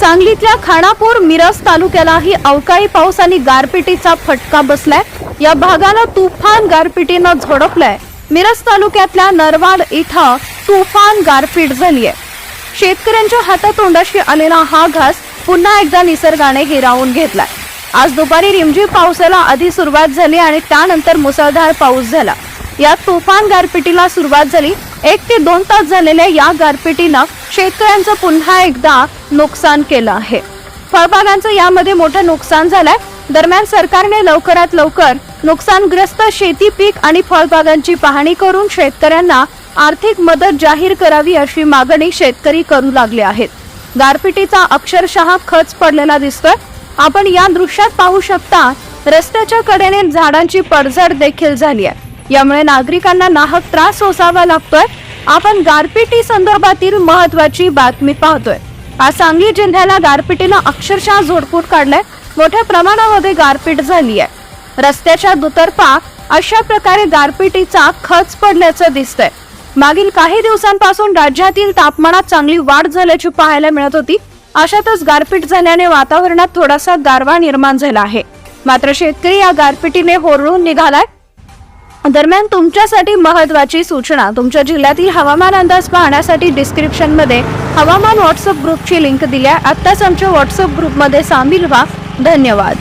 सांगलीतल्या खानापूर मिरज तालुक्यालाही अवकाळी पाऊस आणि गारपिटीचा फटका बसलाय. या भागाला तुफान गारपिटीनं झोडपलंय. मिरज तालुक्यातल्या नरवाड इथं तुफान गारपीट झालीय. शेतकऱ्यांच्या हातातोंडाशी आलेला हा घास पुन्हा एकदा निसर्गाने हिरावून घेतलाय. आज दुपारी रिमझिम पावसाला आधी सुरुवात झाली आणि त्यानंतर मुसळधार पाऊस झाला. या तुफान गारपिटीला सुरुवात झाली. एक ते दोन तास झालेल्या या गारपिटीनं शेतकऱ्यांचं पुन्हा एकदा नुकसान केलं आहे. फळबागांचं यामध्ये मोठं नुकसान झालंय. दरम्यान सरकारने लवकरात लवकर नुकसानग्रस्त शेती पीक आणि फळबागांची पाहणी करून शेतकऱ्यांना आर्थिक मदत जाहीर करावी अशी मागणी शेतकरी करू लागले आहेत. गारपिटीचा अक्षरशः खच पडलेला दिसतोय. आपण या दृश्यात पाहू शकता रस्त्याच्या कडेने झाडांची पडझड देखील झाली आहे. यामुळे नागरिकांना नाहक त्रास सोसावा लागतोय. आपण गारपिटी संदर्भातील महत्वाची बातमी पाहतोय. आज सांगली जिल्ह्याला गारपिटीनं अक्षरशः झोडपूट काढलंय. मोठ्या प्रमाणामध्ये गारपीट झाली आहे. रस्त्याच्या दुतर्फा अशा प्रकारे गारपिटीचा खच पडल्याचं दिसतंय. मागील काही दिवसांपासून राज्यातील तापमानात चांगली वाढ झाल्याची पाहायला मिळत होती. अशातच गारपीट झाल्याने वातावरणात थोडासा गारवा निर्माण झाला आहे. मात्र शेतकरी या गारपिटीने होरळून निघालाय. दरम्यान तुमच्यासाठी महत्वाची सूचना. तुमच्या जिल्ह्यातील हवामान अंदाज पाहण्यासाठी डिस्क्रिप्शनमध्ये हवामान व्हॉट्सअप ग्रुपची लिंक दिली आहे. आत्ताच आमच्या व्हॉट्सअप ग्रुपमध्ये सामील व्हा. धन्यवाद.